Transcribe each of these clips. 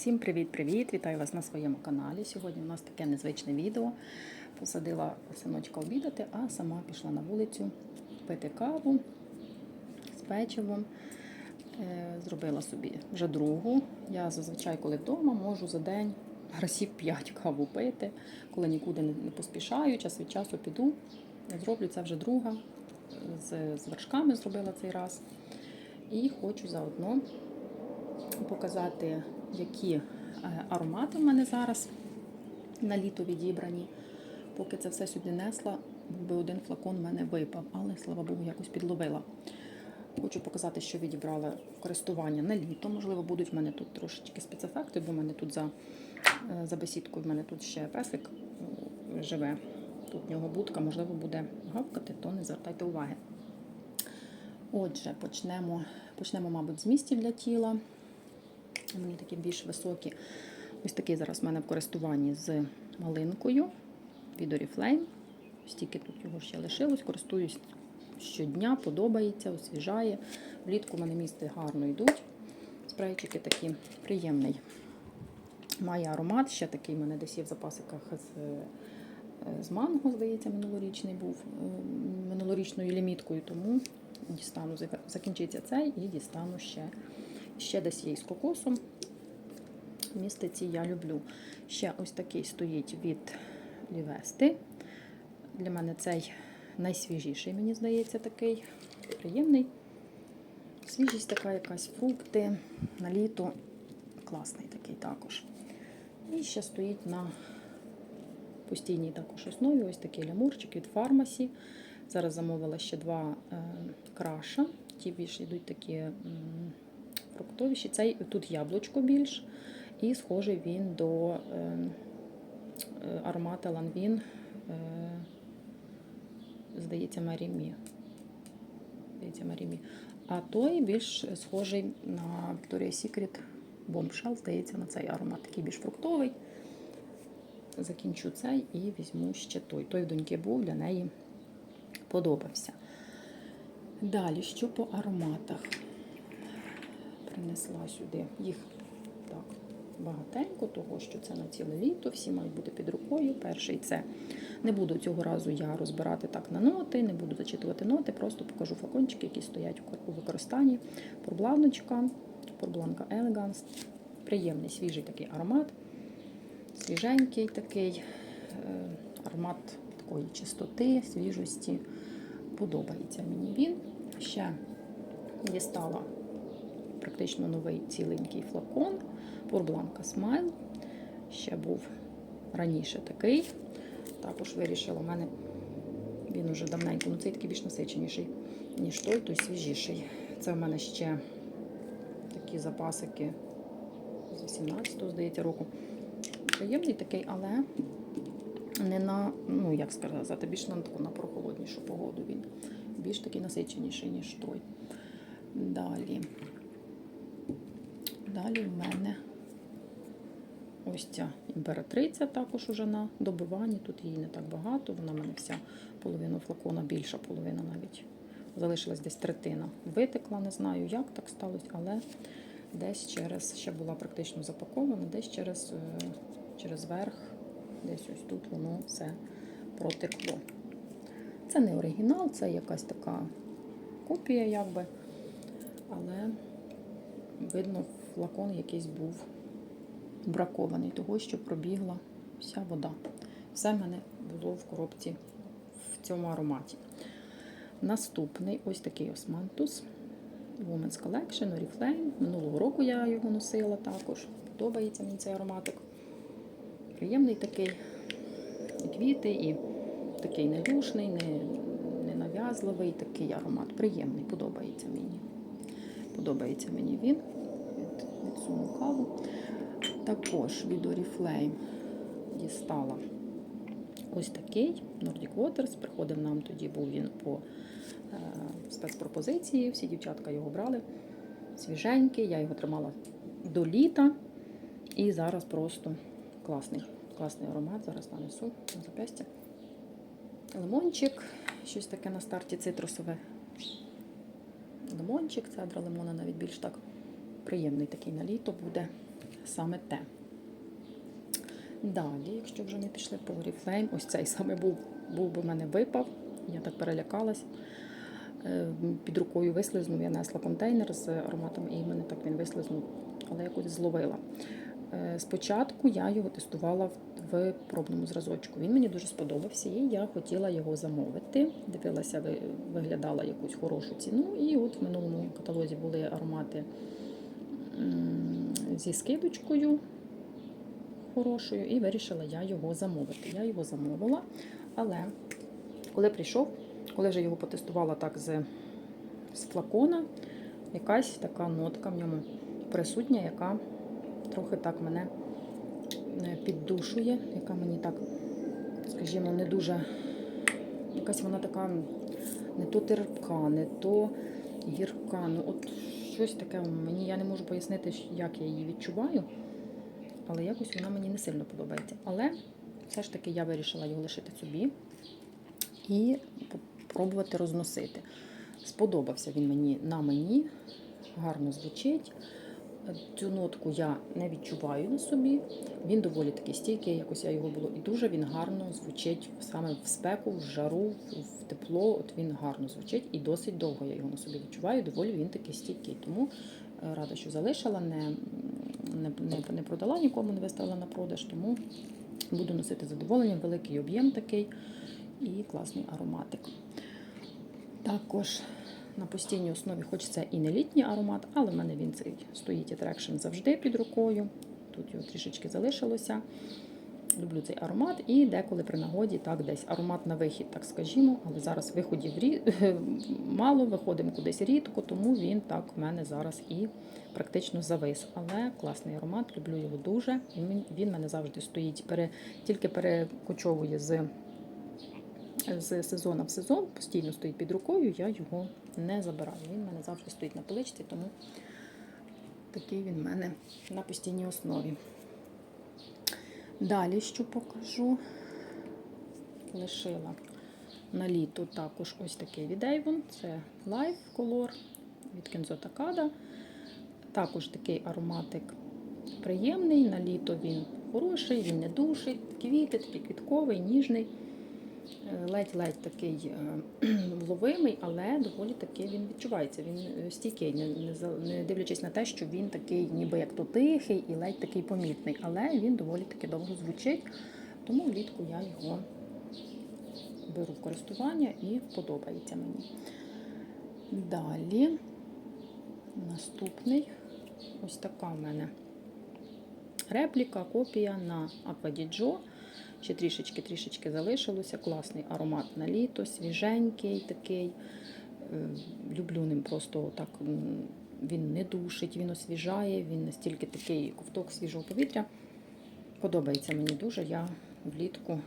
Всім привіт-привіт! Вітаю вас на своєму каналі. Сьогодні у нас таке незвичне відео. Посадила синочка обідати, а сама пішла на вулицю пити каву з печивом. Е, Зробила собі вже другу. Я зазвичай, коли вдома, можу за день разів 5 каву пити, коли нікуди не поспішаю, час від часу піду. Зроблю це вже друга. З, з вершками зробила цей раз. І хочу заодно показати, які е, аромати в мене зараз на літо відібрані. Поки це все сюди несла, би один флакон в мене випав, але слава Богу, якось підловила. Хочу показати, що відібрала користування на літо. Можливо, будуть в мене тут трошечки спецефекти, бо в мене тут за, е, за бесідкою в мене тут ще песик е, живе. Тут в нього будка, можливо, буде гавкати, то не звертайте уваги. Отже, почнемо, почнемо, мабуть, з містів для тіла. Мені такі більш високі. Ось такий зараз в мене в користуванні з малинкою від Oriflame. Стільки тут його ще лишилось, користуюсь щодня, подобається, освіжає. Влітку в мене місти гарно йдуть. Спрейчики такі приємний. Має аромат, ще такий мене десь є в запасиках з, е, з манго, здається, минулорічний був е, минулорічною ліміткою, тому дістану, закінчиться цей і дістану ще. Ще десь є з кокосом. Містиці я люблю. Ще ось такий стоїть від Лівести. Для мене цей найсвіжіший, мені здається, такий приємний. Свіжість така якась, фрукти на літо. Класний такий також. І ще стоїть на постійній також основі ось такий лямурчик від фармасі. Зараз замовила ще два е, краша. Ті більше йдуть такі фруктовіші. Цей тут яблучко більш. І схожий він до е, е, аромата Ланвін, е, здається, Марімі. Здається, Марімі. А той більш схожий на Victoria's Secret Bombshell, здається, на цей аромат. Такий більш фруктовий. Закінчу цей і візьму ще той. Той в доньки був, для неї подобався. Далі, що по ароматах? Принесла сюди їх так багатенько, того що це на ціле літо, всі мають бути під рукою. Перший це не буду цього разу я розбирати так на ноти, не буду зачитувати ноти, просто покажу флакончики, які стоять у використанні. Порбланочка, порбланка Elegance. Приємний свіжий такий аромат, свіженький такий е, аромат такої чистоти, свіжості. Подобається мені він. Ще дістала практично новий ціленький флакон. Порбланка Смайл. Ще був раніше такий. Також вирішила, у мене він уже давненько, ну цей такий більш насиченіший, ніж той, той свіжіший. Це в мене ще такі запасики з 18-го, здається, року. Приємний такий, але не на, ну як сказати, більш на таку на прохолоднішу погоду він. Більш такий насиченіший, ніж той. Далі. Далі в мене ось ця імператриця також уже на добиванні. Тут її не так багато, вона в мене вся половина флакона, більша половина навіть. Залишилась десь третина. Витекла, не знаю, як так сталося, але десь через, ще була практично запакована, десь через, е, через верх, десь ось тут воно все протекло. Це не оригінал, це якась така копія, якби. Але видно, флакон якийсь був бракований, того, що пробігла вся вода. Все в мене було в коробці в цьому ароматі. Наступний ось такий османтус. Women's Collection, Oriflame. Минулого року я його носила також. Подобається мені цей ароматик. Приємний такий і квіти, і такий недушний, не, не нав'язливий, такий аромат. Приємний, подобається мені. Подобається мені він. Від, відсуну каву. Також від Oriflame дістала ось такий Nordic Waters. Приходив нам тоді, був він по е, спецпропозиції. Всі дівчатка його брали. Свіженький, я його тримала до літа. І зараз просто класний, класний аромат. Зараз нанесу на запястя. Лимончик, щось таке на старті цитрусове. Лимончик, цедра лимона навіть більш так приємний такий на літо буде. саме те. Далі, якщо вже ми пішли по Oriflame, ось цей саме був, був би в мене випав. Я так перелякалась. Е, Під рукою вислизнув, я несла контейнер з ароматом, і мене так він вислизнув, але якось зловила. Е, Спочатку я його тестувала в- пробному зразочку. Він мені дуже сподобався, і я хотіла його замовити. Дивилася, виглядала якусь хорошу ціну. І от в минулому каталозі були аромати зі скидочкою хорошою, і вирішила я його замовити. Я його замовила, але коли прийшов, коли вже його потестувала так з, з флакона, якась така нотка в ньому присутня, яка трохи так мене е, піддушує, яка мені так, скажімо, не дуже. Якась вона така не то терпка, не то гірка. Ну, от щось таке мені я не можу пояснити, як я її відчуваю, але якось вона мені не сильно подобається. Але все ж таки я вирішила його лишити собі і спробувати розносити. Сподобався він мені на мені, гарно звучить. Цю нотку я не відчуваю на собі. Він доволі такий стійкий, якось я його було. І дуже він гарно звучить саме в спеку, в жару, в тепло. От він гарно звучить і досить довго я його на собі відчуваю. Доволі він такий стійкий. Тому е, рада, що залишила, не, не, не, не продала нікому, не виставила на продаж. Тому буду носити з задоволенням. Великий об'єм такий і класний ароматик. Також на постійній основі хочеться і не літній аромат, але в мене він цей стоїть Attraction завжди під рукою. Тут його трішечки залишилося. Люблю цей аромат і деколи при нагоді так десь аромат на вихід, так скажімо, але зараз виходів рі- мало, виходимо кудись рідко, тому він так в мене зараз і практично завис. Але класний аромат, люблю його дуже. Він, він мене завжди стоїть, пере, тільки перекочовує з з сезону в сезон, постійно стоїть під рукою, я його не забираю. Він в мене завжди стоїть на поличці, тому такий він в мене на постійній основі. Далі, що покажу, лишила на літо також ось такий від Avon. Це Life Color від Kenzo Takada. Також такий ароматик приємний. На літо він хороший, він не душить, квіти, такий квітковий, ніжний. Ледь-ледь такий е, вловимий, але доволі таки він відчувається. Він е, стійкий, не, дивлячись на те, що він такий, ніби як то тихий і ледь такий помітний, але він доволі таки довго звучить, тому влітку я його беру в користування і подобається мені. Далі наступний ось така в мене репліка, копія на Aqua Ще трішечки-трішечки залишилося. Класний аромат на літо, свіженький такий. Е, Люблю ним просто так. Він не душить, він освіжає, він настільки такий ковток свіжого повітря. Подобається мені дуже. Я влітку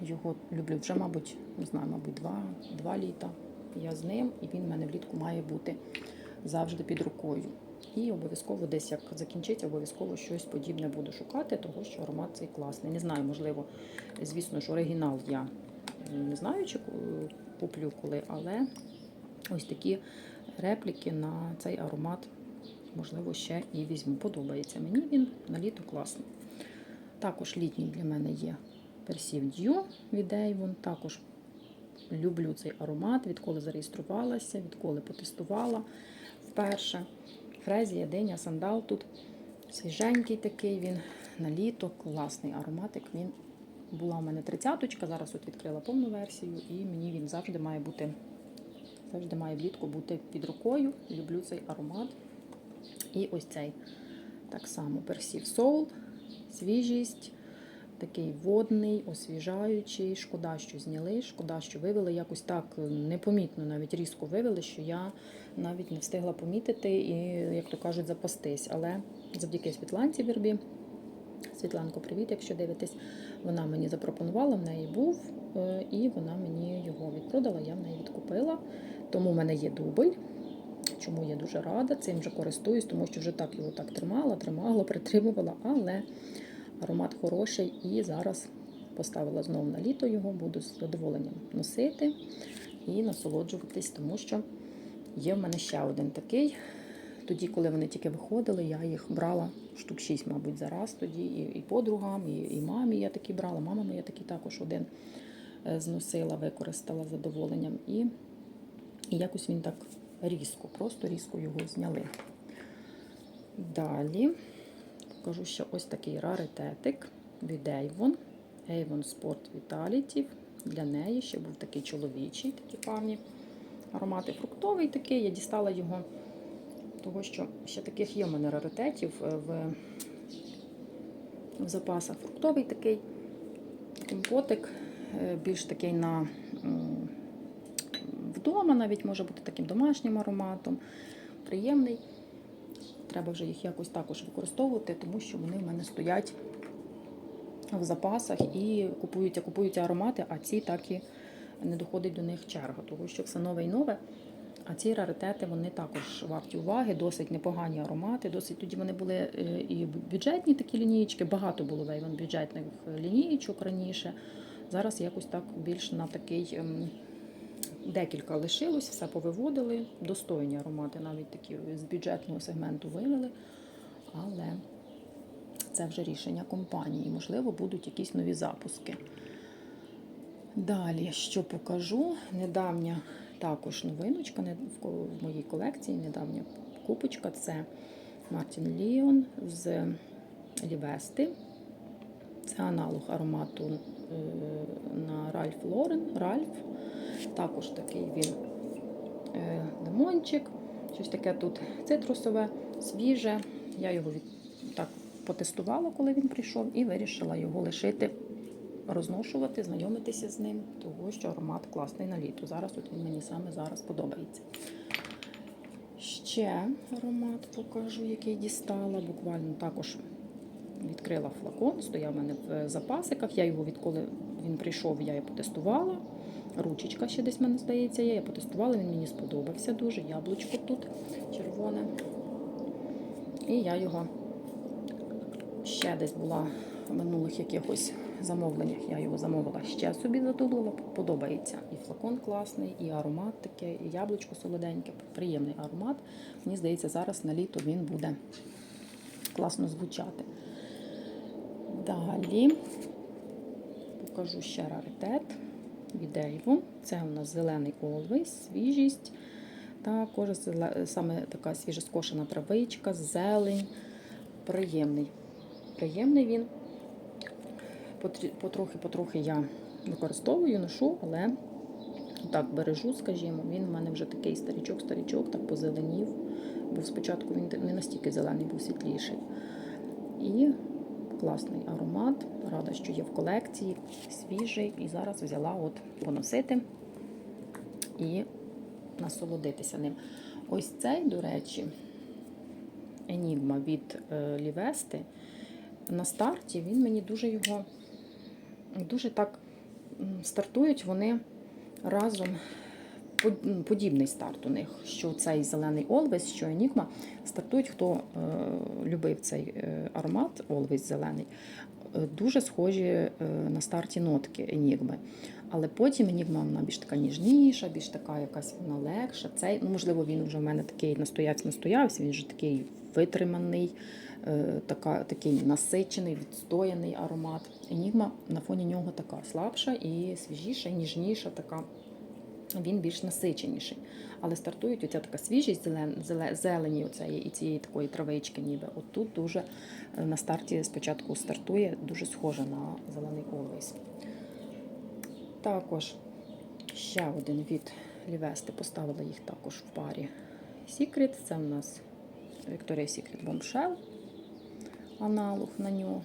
його люблю вже, мабуть, не знаю, мабуть, два, два літа. Я з ним, і він в мене влітку має бути завжди під рукою. І обов'язково десь як закінчиться, обов'язково щось подібне буду шукати, тому що аромат цей класний. Не знаю, можливо, звісно ж, оригінал я не знаю, чи куплю коли, але ось такі репліки на цей аромат, можливо, ще і візьму. Подобається мені він на літо класний. Також літній для мене є Perceive Dew від Avon. Також люблю цей аромат, відколи зареєструвалася, відколи потестувала вперше. Фрезія, диня, сандал тут свіженький такий він на літо, класний ароматик. Він була у мене тридцяточка, зараз от відкрила повну версію, і мені він завжди має бути, завжди має влітку бути під рукою. Люблю цей аромат. І ось цей так само персів Soul, свіжість, такий водний, освіжаючий. Шкода, що зняли, шкода, що вивели. Якось так непомітно, навіть різко вивели, що я навіть не встигла помітити і, як то кажуть, запастись. Але завдяки Світланці Вербі, Світланко, привіт, якщо дивитесь, вона мені запропонувала, в неї був, е, і вона мені його відпродала, я в неї відкупила. Тому в мене є дубль. Чому я дуже рада, цим вже користуюсь, тому що вже так його так тримала, тримала, притримувала, але аромат хороший і зараз поставила знову на літо його, буду з задоволенням носити і насолоджуватись, тому що є в мене ще один такий. Тоді, коли вони тільки виходили, я їх брала штук 6, мабуть, за раз тоді. І, і подругам, і, і мамі я такі брала. Мама моя такі також один е, зносила, використала з задоволенням. І, і якось він так різко, просто різко його зняли. Далі покажу ще ось такий раритетик від Avon. Avon Sport Vitality. Для неї ще був такий чоловічий, такі парні аромати. Фруктовий такий. Я дістала його, того що ще таких є в мене раритетів е, в, в запасах. Фруктовий такий компотик, е, більш такий на вдома, навіть може бути таким домашнім ароматом. Приємний. Треба вже їх якось також використовувати, тому що вони в мене стоять в запасах і купуються, купуються аромати, а ці так і не доходить до них черга, тому що все нове і нове. А ці раритети вони також варті уваги, досить непогані аромати. Досить тоді вони були е, і бюджетні такі лінієчки, багато було вейвен бюджетних лінієчок раніше. Зараз якось так більш на такий ем, декілька лишилось, все повиводили. Достойні аромати, навіть такі з бюджетного сегменту вивели. Але це вже рішення компанії. Можливо, будуть якісь нові запуски. Далі, що покажу? Недавня також новиночка в моїй колекції, недавня купочка це Мартін Ліон з Лівести. Це аналог аромату е, на Ральф Лорен. Ральф. Також такий він е, лимончик. Щось таке тут цитрусове, свіже. Я його від, так потестувала, коли він прийшов, і вирішила його лишити, розношувати, знайомитися з ним, тому що аромат класний на літо. Зараз от він мені саме зараз подобається. Ще аромат покажу, який дістала. Буквально також відкрила флакон, стояв у мене в запасиках. Я його відколи він прийшов, я його потестувала. Ручечка ще десь в мене здається є. Я потестувала, він мені сподобався дуже. Яблучко тут червоне. І я його ще десь була в минулих якихось замовленнях. Я його замовила ще собі задумала. Подобається. І флакон класний, і аромат таке, і яблучко солоденьке. Приємний аромат. Мені здається, зараз на літо він буде класно звучати. Далі покажу ще раритет від Avon. Це у нас зелений Always, свіжість. Також саме така свіжоскошена травичка, зелень. Приємний. Приємний він. Потрохи-потрохи я використовую, ношу, але так бережу, скажімо. Він в мене вже такий старічок-старічок, так позеленів. Був спочатку він не настільки зелений, був світліший. І класний аромат. Рада, що є в колекції, свіжий. І зараз взяла от поносити і насолодитися ним. Ось цей, до речі, Енігма від е, Лівести. На старті він мені дуже його дуже так стартують вони разом. Подібний старт у них, що цей зелений Always, що Enigma, стартують, хто е, любив цей е, аромат Always зелений, е, дуже схожі на старті нотки Enigma. Але потім Enigma вона більш така ніжніша, більш така якась вона легша. Цей, ну, можливо, він вже в мене такий настоявся, настоявся, він вже такий витриманий, така, такий насичений, відстояний аромат. Enigma на фоні нього така слабша і свіжіша, і ніжніша така він більш насиченіший. Але стартують оця така свіжість зелен, зеле- зелені оцеї, і цієї такої травички ніби. От тут дуже е, на старті спочатку стартує, дуже схоже на зелений Always. Також ще один від Лівести, поставила їх також в парі Secret. Це в нас Victoria's Secret Bombshell, аналог на нього.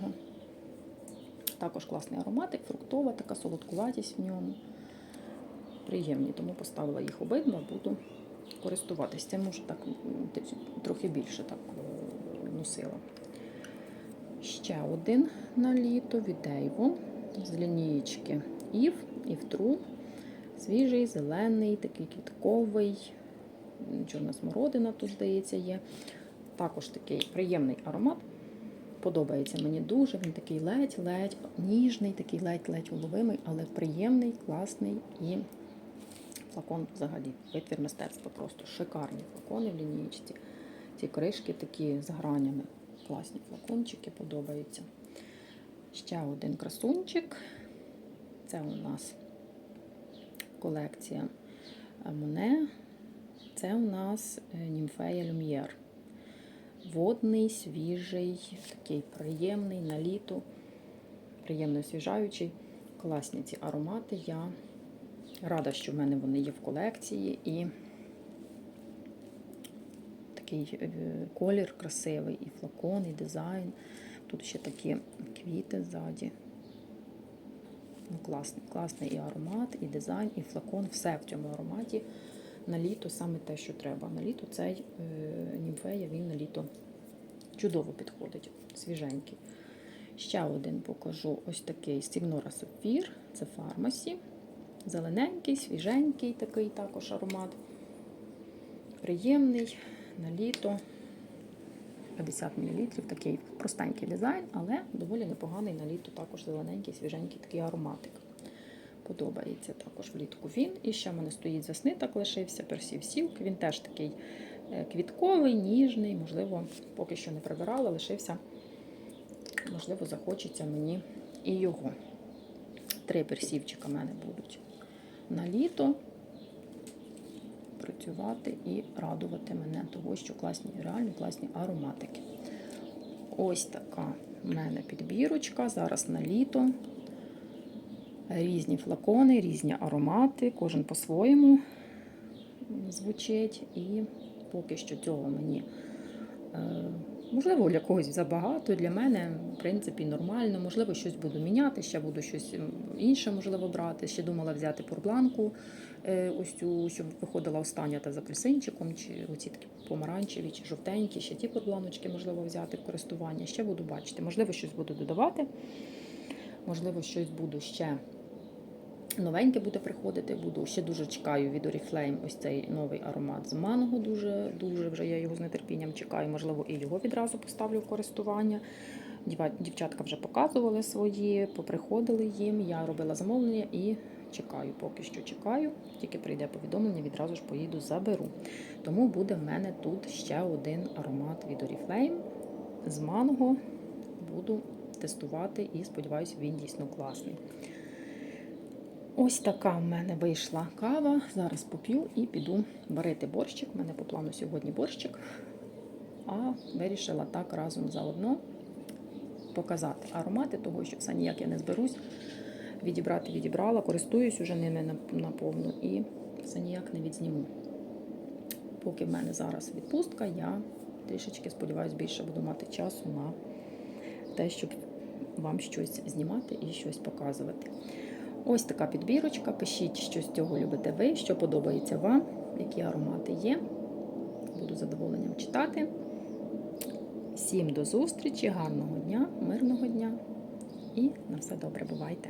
Також класний ароматик, фруктова, така солодкуватість в ньому приємні, тому поставила їх обидва, буду користуватись. Це може так трохи більше так е, носила. Ще один на літо від Avon з лінієчки Eve True. Свіжий, зелений, такий квітковий, чорна смородина тут, здається, є. Також такий приємний аромат. Подобається мені дуже. Він такий ледь-ледь ніжний, такий ледь-ледь уловимий, але приємний, класний і флакон взагалі. Витвір мистецтва просто шикарні флакони в лінієчці. Ці кришки такі з гранями. Класні флакончики, подобаються. Ще один красунчик. Це у нас колекція Моне. Це у нас е, німфея Люм'єр. Водний, свіжий, такий приємний на літо, приємно освіжаючий. Класні ці аромати. Я рада, що в мене вони є в колекції. І такий е, колір красивий, і флакон, і дизайн. Тут ще такі квіти ззаді. Ну, класний, класний і аромат, і дизайн, і флакон. Все в цьому ароматі на літо саме те, що треба. На літо цей е, німфея, він на літо чудово підходить, свіженький. Ще один покажу ось такий Сігнора Сапфір. Це фармасі. Зелененький, свіженький такий також аромат. Приємний на літо. 50 мл, такий простенький дизайн, але доволі непоганий на літо, також зелененький, свіженький такий ароматик. Подобається також влітку він. І ще в мене стоїть з весни, так лишився персів сілк. Він теж такий е, квітковий, ніжний, можливо, поки що не прибирала, лишився. Можливо, захочеться мені і його. Три персівчика в мене будуть на літо працювати і радувати мене того, що класні, реально класні ароматики. Ось така в мене підбірочка. Зараз на літо. Різні флакони, різні аромати, кожен по-своєму звучить. І поки що цього мені, е, можливо, для когось забагато, для мене, в принципі, нормально. Можливо, щось буду міняти, ще буду щось інше, можливо, брати. Ще думала взяти порбланку, е, ось цю, щоб виходила остання та з апельсинчиком, чи оці такі помаранчеві, чи жовтенькі, ще ті порбланочки, можливо, взяти в користування. Ще буду бачити. Можливо, щось буду додавати. Можливо, щось буду ще новеньке буде приходити. Буду ще дуже чекаю від Oriflame ось цей новий аромат з манго. Дуже дуже вже я його з нетерпінням чекаю. Можливо, і його відразу поставлю в користування. Дівчатка вже показували свої, поприходили їм. Я робила замовлення і чекаю. Поки що чекаю. Тільки прийде повідомлення, відразу ж поїду заберу. Тому буде в мене тут ще один аромат від Oriflame з манго. Буду тестувати і сподіваюся, він дійсно класний. Ось така в мене вийшла кава. Зараз поп'ю і піду варити борщик. У мене по плану сьогодні борщик. А вирішила так разом заодно показати аромати, того, що все ніяк я не зберусь. Відібрати відібрала, користуюсь уже ними наповну і все ніяк не відзніму. Поки в мене зараз відпустка, я трішечки сподіваюся, більше буду мати часу на те, щоб вам щось знімати і щось показувати. Ось така підбірочка. Пишіть, що з цього любите ви, що подобається вам, які аромати є. Буду задоволенням читати. Всім до зустрічі, гарного дня, мирного дня і на все добре бувайте!